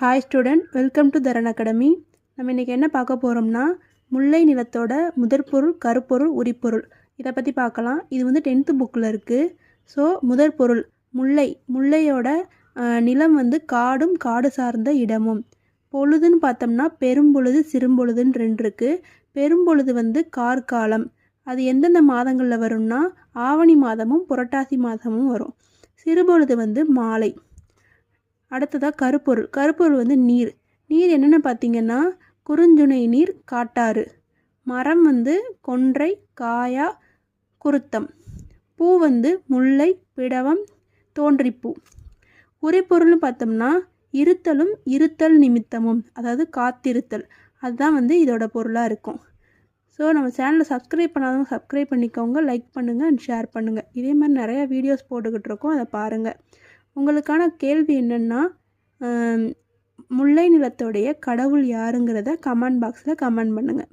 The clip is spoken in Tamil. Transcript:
Hi student welcome to Dharan academy நம்ம இன்றைக்கி என்ன பார்க்க போகிறோம்னா முல்லை நிலத்தோட முதற்பொருள் கருப்பொருள் உரிப்பொருள் இதை பற்றி பார்க்கலாம். இது வந்து டென்த்து புக்கில் இருக்குது ஸோ முதற்பொருள் முல்லை. முல்லையோட நிலம் வந்து காடும் காடு சார்ந்த இடமும். பொழுதுன்னு பார்த்தோம்னா பெரும்பொழுது சிறும்பொழுதுன்னு ரெண்டு இருக்குது பெரும்பொழுது வந்து கார்காலம். அது எந்தெந்த மாதங்களில் வரும்னா ஆவணி மாதமும் புரட்டாசி மாதமும் வரும். சிறுபொழுது வந்து மாலை. அடுத்ததாக கருப்பொருள். கருப்பொருள் வந்து நீர். நீர் என்னென்னு பார்த்தீங்கன்னா குறுஞ்சுனை நீர் காட்டாறு. மரம் வந்து கொன்றை காயா குருத்தம். பூ வந்து முல்லை பிடவம் தோன்றிப்பூ. உரிப்பொருள்னு பார்த்தோம்னா இருத்தலும் இருத்தல் நிமித்தமும் அதாவது காத்திருத்தல். அதுதான் வந்து இதோட பொருளாக இருக்கும். ஸோ நம்ம சேனலை சப்ஸ்கிரைப் பண்ணாதவங்க சப்ஸ்கிரைப் பண்ணிக்கோங்க லைக் பண்ணுங்கள் அண்ட் ஷேர் பண்ணுங்கள் இதே மாதிரி நிறையா வீடியோஸ் போட்டுக்கிட்டு இருக்கோம் அதை பாருங்கள் உங்களுக்கான கேள்வி என்னென்னா முல்லை நிலத்தோடைய கடவுள் யாருங்கிறத கமெண்ட் பாக்ஸில் கமெண்ட் பண்ணுங்கள்